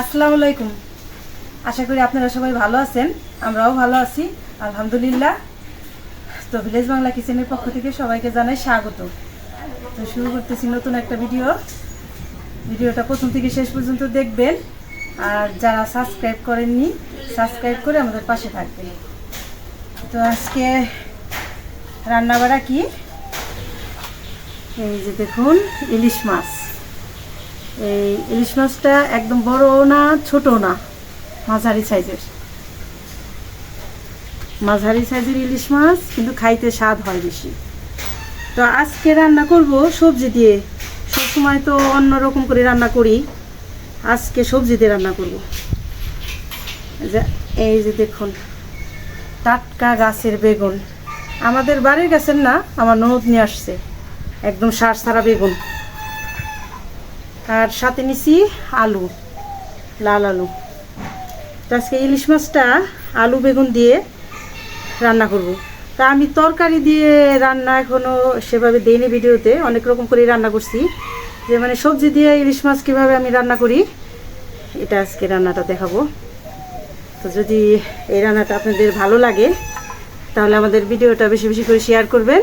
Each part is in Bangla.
আসসালামু আলাইকুম। আশা করি আপনারা সবাই ভালো আছেন, আমরাও ভালো আছি, আলহামদুলিল্লাহ। তো ভিলেজ বাংলা কিচেনের পক্ষ থেকে সবাইকে জানাই স্বাগত। তো শুরু করতেছি নতুন একটা ভিডিও। ভিডিওটা প্রথম থেকে শেষ পর্যন্ত দেখবেন। আর যারা সাবস্ক্রাইব করেননি, সাবস্ক্রাইব করে আমাদের পাশে থাকবেন। তো আজকে রান্নাবাড়া কি? এই যে দেখুন, ইলিশ মাছ। এই ইলিশ মাছটা একদম বড় না ছোট না, মাঝারি সাইজের। মাঝারি সাইজের ইলিশ মাছ, কিন্তু খাইতে স্বাদ হয় বেশি। তো আজকে রান্না করব সবজি দিয়ে। সবসময় তো অন্য রকম করে রান্না করি। আজকে সবজি দিয়ে রান্না করব। এই যে দেখুন, টাটকা গাছের বেগুন। আমাদের বাড়ির গাছের না, আমার ননদ নিয়ে আসছে। একদম সার সারা বেগুন। আর সাথে নিছি আলু, লাল আলু। তো আজকে ইলিশ মাছটা আলু বেগুন দিয়ে রান্না করব। তা আমি তরকারি দিয়ে রান্না এখনও সেভাবে দেইনি ভিডিওতে, অনেক রকম করে রান্না করছি। যে মানে সবজি দিয়ে ইলিশ মাছ কীভাবে আমি রান্না করি, এটা আজকে রান্নাটা দেখাবো। তো যদি এই রান্নাটা আপনাদের ভালো লাগে, তাহলে আমাদের ভিডিওটা বেশি বেশি করে শেয়ার করবেন,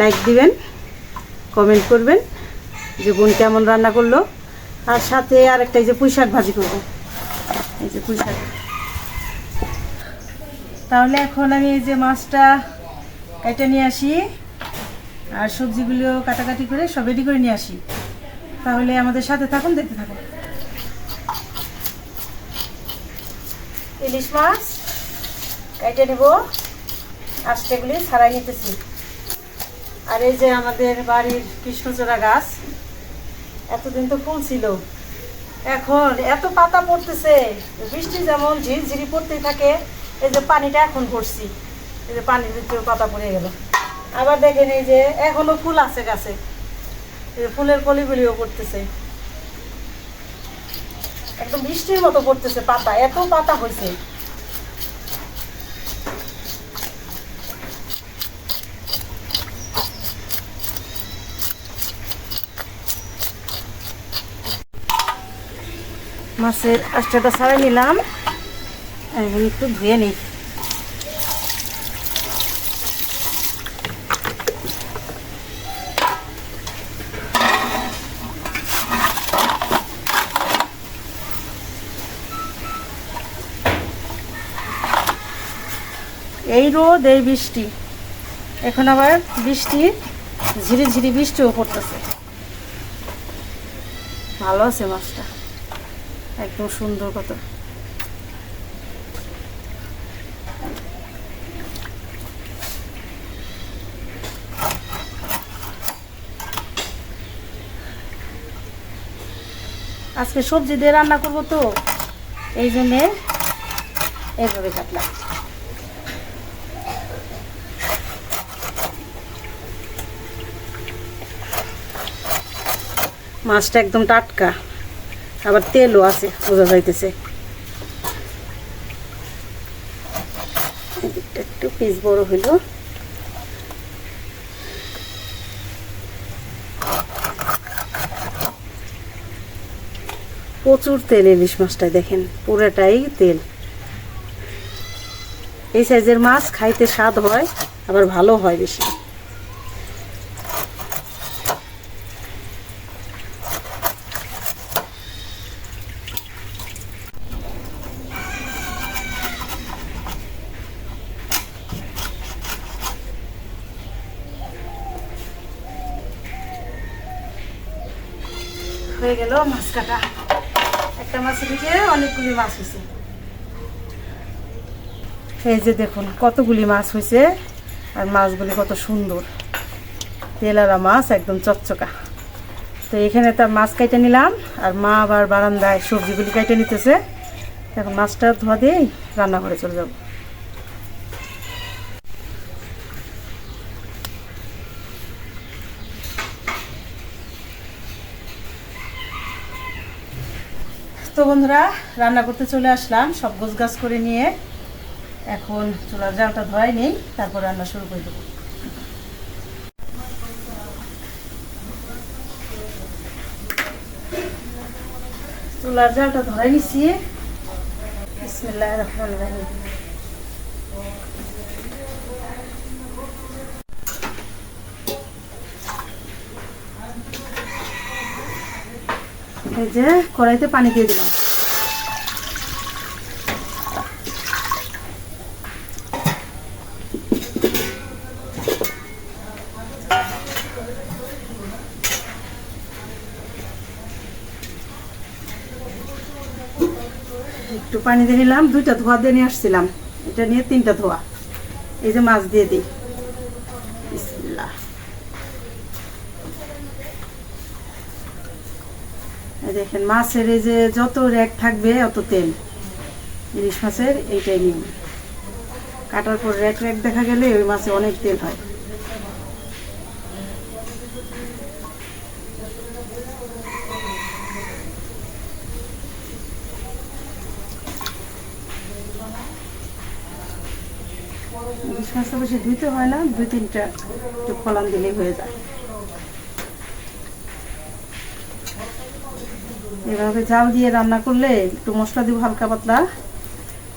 লাইক দিবেন, কমেন্ট করবেন। যে বোন কেমন রান্না করল? আর সাথে আর একটা এই যে পুঁই শাক ভাজি করব। এই যে পুঁই শাক তাহলে এখন আমি এই যে মাছটা কেটে নিয়ে আসি, আর সবজিগুলো কাটাকাটি করে সব রেডি করে নিয়ে আসি। তাহলে আমাদের সাথে থাকুন, দেখতে থাকুন। ইলিশ মাছ কেটে নেব। আস্তেগুলি ছাড়াই নিতেছি। আর এই যে আমাদের বাড়ির কৃষ্ণচূড়া গাছ এতদিন তো ফুল ছিল। এখন এত পাতা পড়তেছে, বৃষ্টি যেমন ঝিরঝিরি পড়তেই থাকে, এই যে পানিটা এখন পড়ছি। এই যে পানির ভিতরে পাতা পড়ে গেল। আবার দেখেন এই যে এখনও ফুল আছে গাছে। ফুলের কলিগুলিও পড়তেছে। একদম বৃষ্টির মতো পড়তেছে পাতা, এত পাতা হয়েছে। মাছের আষ্টাটা ছাড়াই নিলাম। এখন একটু ধুয়ে নিই। এই রোদ, এই বৃষ্টি। এখন আবার বৃষ্টি ঝিরি ঝিরি বৃষ্টিও পড়তেছে। ভালো আছে মাছটা। একদম সুন্দর কত আজকে সবজি দিয়ে রান্না করব তো, এই জন্যে এইভাবে কাটলাম। মাছটা একদম টাটকা। আবার তেলও আছে, বোঝা যাইতেছে। একটু পিস বড় হইল। প্রচুর তেল ইলিশ মাছটাই দেখেন, পুরোটাই তেল। এই সাইজের মাছ খাইতে স্বাদ হয়, আবার ভালো হয় বেশি। হয়ে গেল মাছ কাটা। একটা মাছের দিকে অনেকগুলি মাছ হয়েছে। এই যে দেখুন, কতগুলি মাছ হয়েছে আর মাছগুলি কত সুন্দর। তেলারা মাছ একদম চকচকা। তো এখানে তার মাছ কেটে নিলাম আর মা আবার বারান্দায় সবজিগুলি কেটে নিতেছে। এখন মাছটা ধোয়া দিয়েই রান্না করে চলে যাব। তো বন্ধুরা, রান্না করতে চলে আসলাম। সব গোছ গাছ করে নিয়ে এখন চুলার জালটা ধোয়াই নেই, তারপর রান্না শুরু করে দেবো। চুলার জালটা ধরাই নিছি। রহমান রহিম। এই যে কড়াইতে পানি দিয়ে দিলাম। একটু পানি দিয়ে নিলাম, দুইটা ধোয়া দিয়ে নিয়ে আসছিলাম। এটা নিয়ে তিনটা ধোয়া। এই যে মাছ দিয়ে দিই বিসমিল্লাহ এই দেখেন, মাছের এই যে যত র্যাক থাকবে অত তেল। ইলিশ মাছের এইটাই নিয়ম। কাটার পর র্যাক র্যাক দেখা গেলে ওই মাছে অনেক তেল হয়। ইলিশ মাছটা বেশি ধুইতে হয় না, দুই তিনটা একটু ফলান দিলেই হয়ে যায়। এভাবে জাল দিয়ে রান্না করলে একটু মশলা দিব হালকা পাতলা।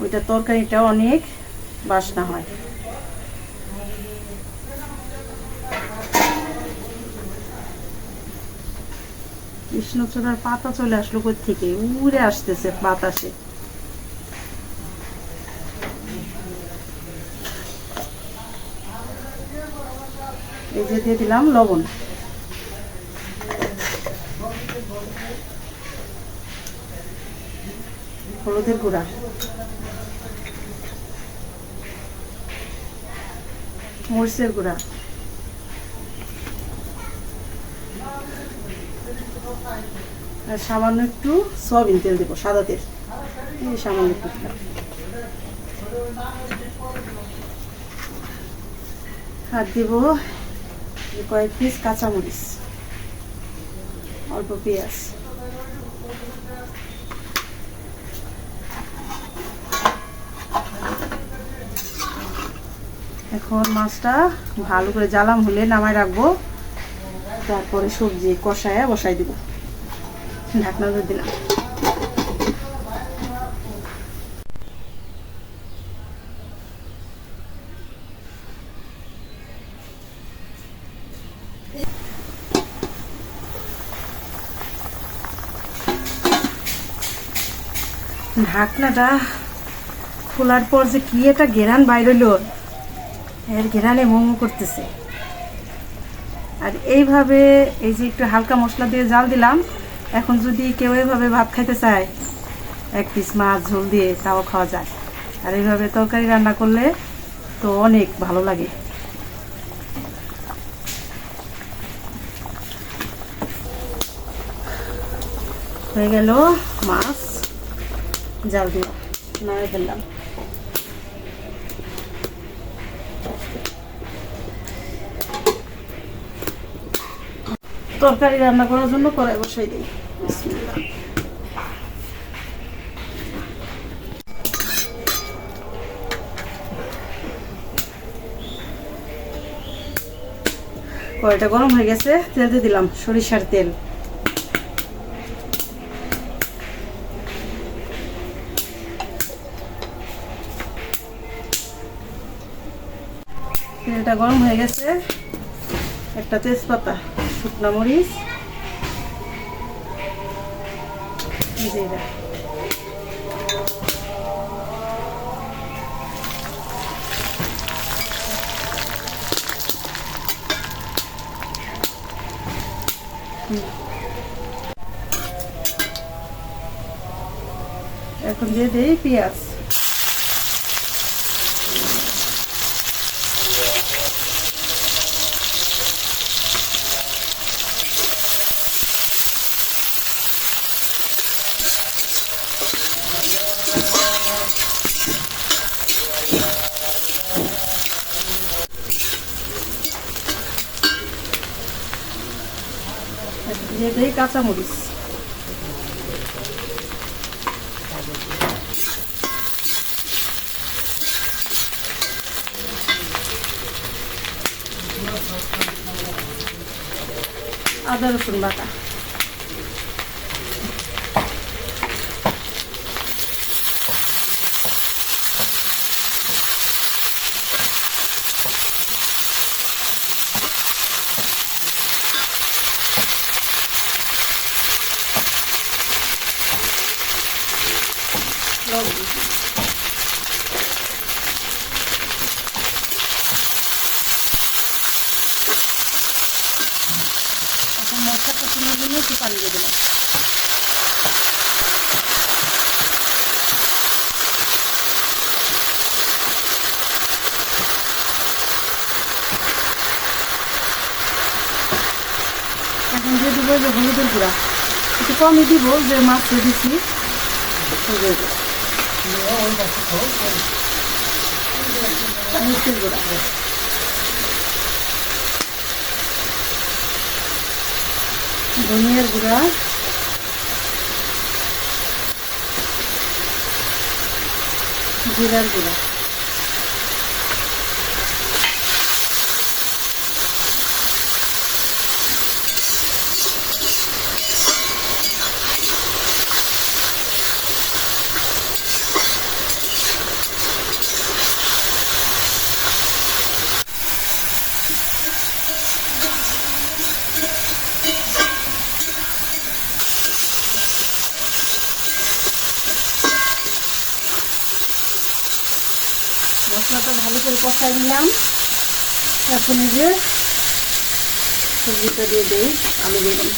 ওইটা তরকারিটা অনেক বাসনা হয়। কৃষ্ণচূড়ার পাতা চলে আসলো কোথ থেকে? উড়ে আসতেছে বাতাসে। এই যে দিয়ে দিলাম লবণ। হলুদের গুঁড়া। মরিচের গুঁড়া। আর সামান্য একটু সয়াবিন তেল দেবো, সাদা তেল। এই সামান্য একটু আর দেব কয়েক পিস কাঁচামরিচ, অল্প পেঁয়াজ। এখন মাছটা ভালো করে জ্বালাম, হলে নামায় রাখব। তারপরে সবজি কষায় বসাই দিব। ঢাকনা দিয়ে দিলাম। ঢাকনাটা খোলার পর যে কি একটা ঘেরান বাইর এর ঘেরানে মোমো করতেছে। আর এইভাবে এই যে একটু হালকা মশলা দিয়ে জাল দিলাম, এখন যদি কেউ এইভাবে ভাত খাইতে চায়, এক পিস মাছ, ঝোল দিয়ে তাও খাওয়া যায়। আর এইভাবে তরকারি রান্না করলে তো অনেক ভালো লাগে। হয়ে গেল মাছ, জাল দিলাম নাড়ে ফেললাম। তরকারি রান্না করার জন্য কড়াই বসাই দিই। কড়াইটা গরম হয়ে গেছে, তেল দিয়ে দিলাম সরিষার তেল তেলটা গরম হয়ে গেছে, একটা তেজপাতা শুকনা মরিচ এই যে এটা। হুম। এখন দিয়ে দেই পেঁয়াজ দিয়ে দেই কাঁচামরিচ। আদা রসুন বাটা লবণ এখন মশলা কষানোর জন্য একটু পানি দিয়ে দিলাম এখন দিয়ে দিব যে হলুদের গুঁড়া একটু কমই দিব যে মাছ গুঁড়া। মরিচের গুঁড়া ধনিয়ার গুঁড়া। জিরার গুঁড়া। নিলাম এখন যে সবজিটা দিয়ে দেই আলু বেগুন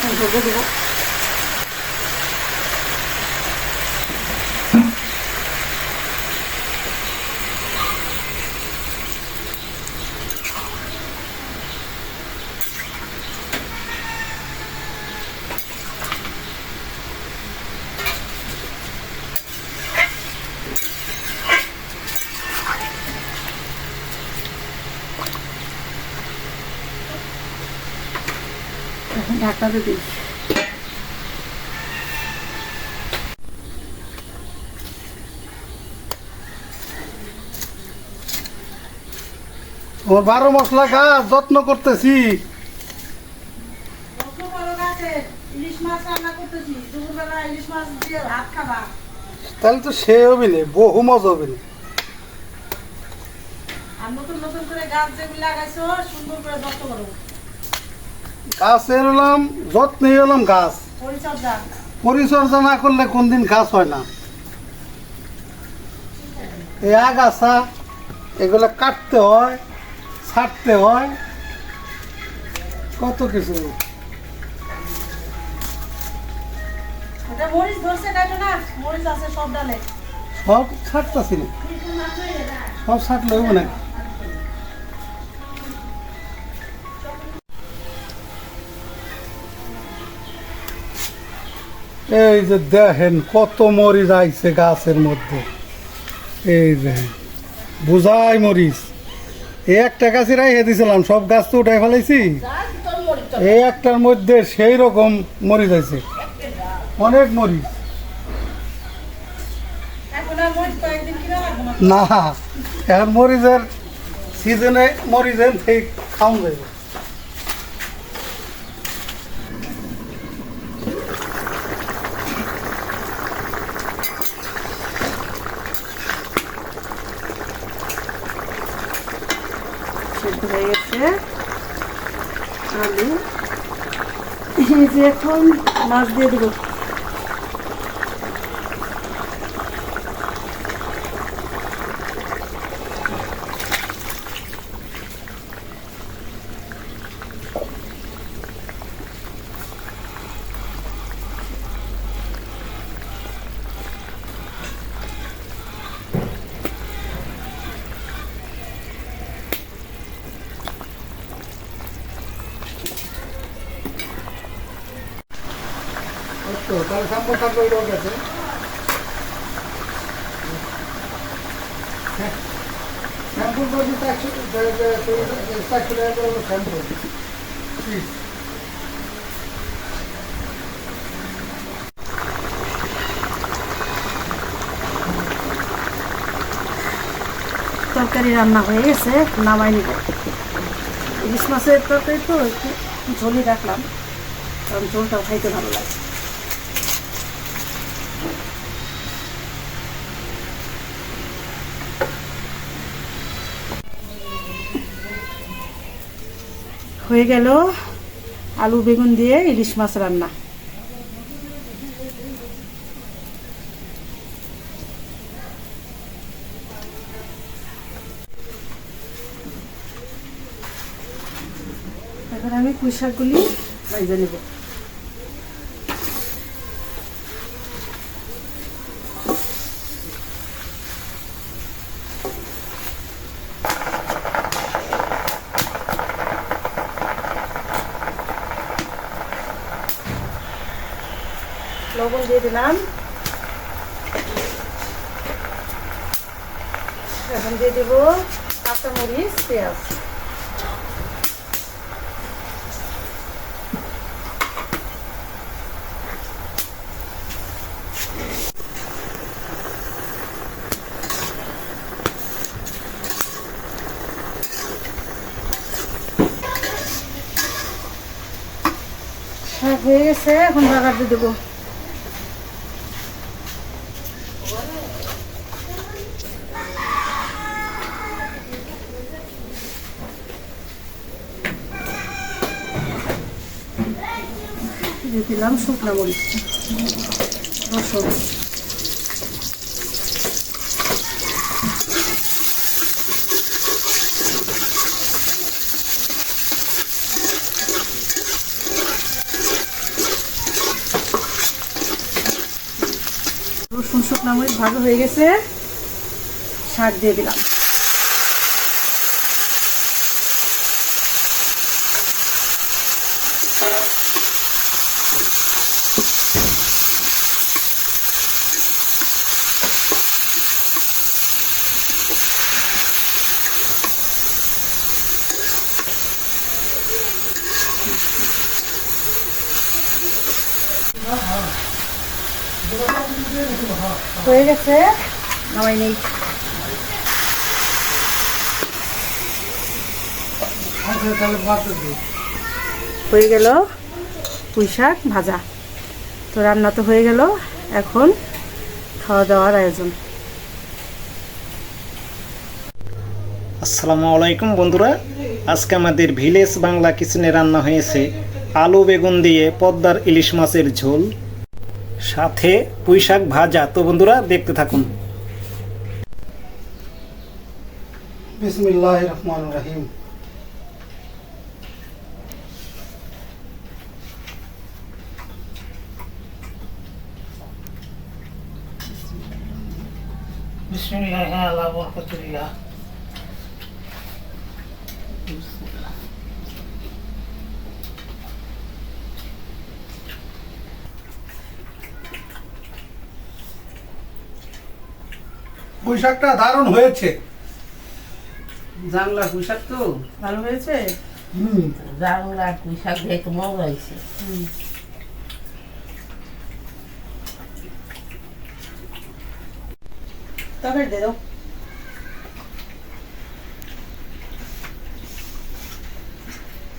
এখন দেবো ঢাকনাতে দিই। আমার বারো মশলা গাছ যত্ন করতেছি। তাহলে তো সে হবি না বহু মজা হবি না। আর নতুন নতুন করে গাছ যেগুলো লাগাইছো সুন্দর করে যত্ন করো। গাছ এলাম যত্ন এলাম গাছ। পরিচর্যা। না করলে কোনদিন গাছ হয় না। এই আগাছা এগুলো কাটতে হয় ছাড়তে হয়। কত কিছু। সব ছাড়তেছি সব ছাড়লে হইব না। এই যে দেখেন, কত মরিচ আইছে গাছের মধ্যে। এই দেখেন বুঝাই মরিচ। একটা গাছে রাইহে দিছিলাম, সব গাছ তো উঠাই ফেলাইছি। এই একটার মধ্যে সেই রকম মরিচ আছে অনেক মরিচ। না, এখন মরিচের সিজনে মরিচের ঠিক খাওয়া যাবে সেদ্ধ হয়ে গেছে আলু এই যে এখন মাছ দিয়ে দেবো তো তাহলে সাম্বার থাকবে হ্যাঁ। তরকারি রান্না হয়ে গেছে, নামাই নিব। ইলিশ মাছের তরকারি তো একটু ঝোলই রাখলাম, কারণ ঝোলটাও খাইতে ভালো লাগে। হয়ে গেল আলু বেগুন দিয়ে ইলিশ মাছ রান্না। এখন আমি পুঁই শাকগুলি নেব। লবণ দিয়ে দিলাম এখন দিয়ে দেবো কাঁচামরিচ পেঁয়াজ হ্যাঁ হয়ে গেছে এখন বাগার দিয়ে দেবো দিয়ে দিলাম শুকনা মরিচ। রসুন। রসুন শুকনা মরিচ ভাজা হয়ে গেছে। শাক দিয়ে দিলাম হয়ে নামাই নেই। আচ্ছা তাহলে বাদ হয়ে গেল পুঁই শাক ভাজা। তো রান্না তো হয়ে গেল, এখন খাওয়া দাওয়ার আয়োজন। আসসালামু আলাইকুম বন্ধুরা, আজকে আমাদের ভিলেজ বাংলা কিচেনে রান্না হয়েছে আলু বেগুন দিয়ে পদ্মার ইলিশ মাছের ঝোল। সাথে পুঁই শাক ভাজা। তো বন্ধুরা দেখতে থাকুন। বিসমিল্লাহ রহমান রহিম। বিসমিল্লাহ আলা বরকতুল্লাহ পোশাকটা দারুণ হয়েছে। জাংলা পোশাক তো। ভালো হয়েছে? হুম। জাংলা পোশাক তো মজা হয়েছে তবে দে দাও।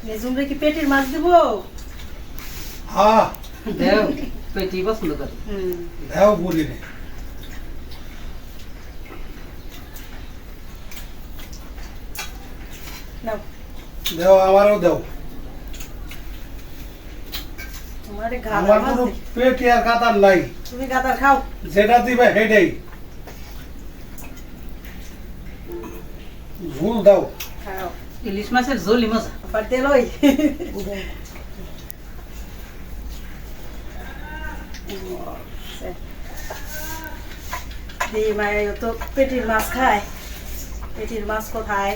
মেজুমরে কি পেটির মাছ দিব? হ্যাঁ দেও পেটি পছন্দ করে। হুম। দেও বলি রে দেও আমারও দেও। তোমার আমার কোনো। পেটি আর কাতার নাই। তুমি গাদার খাও। যেটা দিবে হেডেই ঝুল দাও। খাও। ইলিশ মাছের ঝোলি মজা। আবার তেল ওই। মায়ের তো পেটির মাছ খায়। পেটির মাছ কোথায়?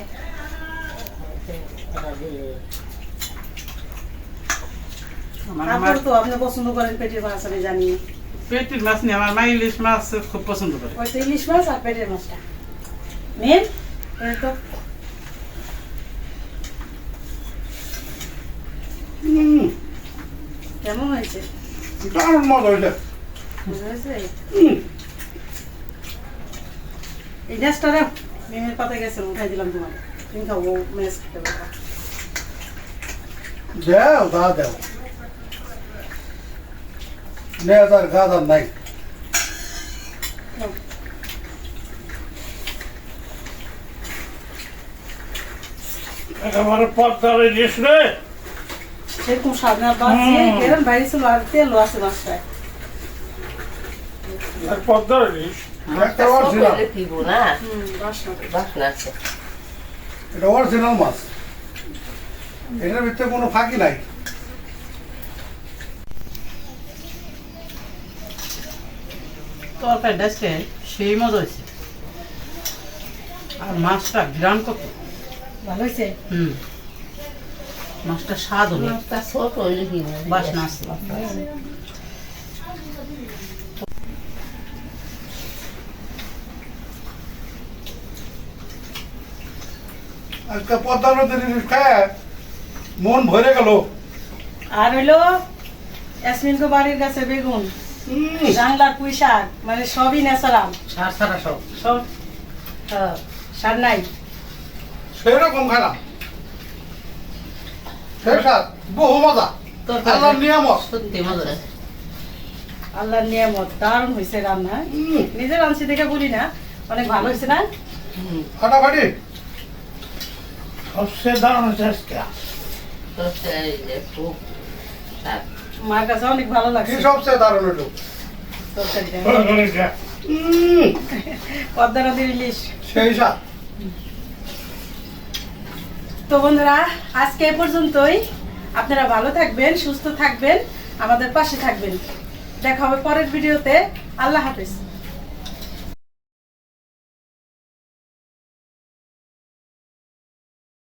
আমার তো আপনি পছন্দ করেন পেটির মাছ আমি জানি। পেটির মাছ নিয়ে আমার মা ইলিশ মাছ খুব পছন্দ করে। ওই তো ইলিশ মাছ আর পেটির মাছটা। মেন তো। কেমন হয়েছে? দারুণ মজা হয়েছে। এই গ্যাসটা রে মেমের পাতে গেছে উঠাই দিলাম তোমার তুমি খাব ম্যাচ খেতে পারবা। দেও দা দেও। নেতার গাদার নাই। একেবারে পদ্মার রে। সেরকম সাদনা বাজিয়ে এরকম বাইরে ছিল আর তেলও আছে পদ্মার একটা অরিজিনাল। না। বাসনা বাসনা আছে। এটা অরিজিনাল মাছ। এটার ভিতরে কোনো ফাঁকি নাই। তরকারি সেই মজা হয়েছে। আর মাছটা গ্রাম কত? ভালো হয়েছে? হুম। মাছটা স্বাদ হলো ছোট হইলে কি বাসনা আছে। আজকে পদ্মা নদীর খায়। মন ভরে গেল। আর হইল ইয়াসমিনকে বাড়ির কাছে বেগুন জানলার পুঁই শাক মানে সবই ন্যাচারাল। সার সারা সব। সব হ্যাঁ, সার নাই। সেরকম খারাপ সেই সাথ বহু মজা। আল্লাহর নিয়ামত। সত্যি মজা আল্লাহর নিয়ামত দারুণ হয়েছে রান্না। নিজে রাঁধছি দেখে বলি না অনেক ভালো হয়েছে না? ফাটাফাটি সবচেয়ে দারুণ হচ্ছে আজকে। মার কাছে অনেক ভালো কি সবচেয়ে দারুণ হলো পদ্মা নদীর ইলিশ। সেই সাথ তো বন্ধুরা আজকে এ পর্যন্তই। আপনারা ভালো থাকবেন সুস্থ থাকবেন আমাদের পাশে থাকবেন। দেখা হবে পরের ভিডিওতে। আল্লাহ হাফেজ।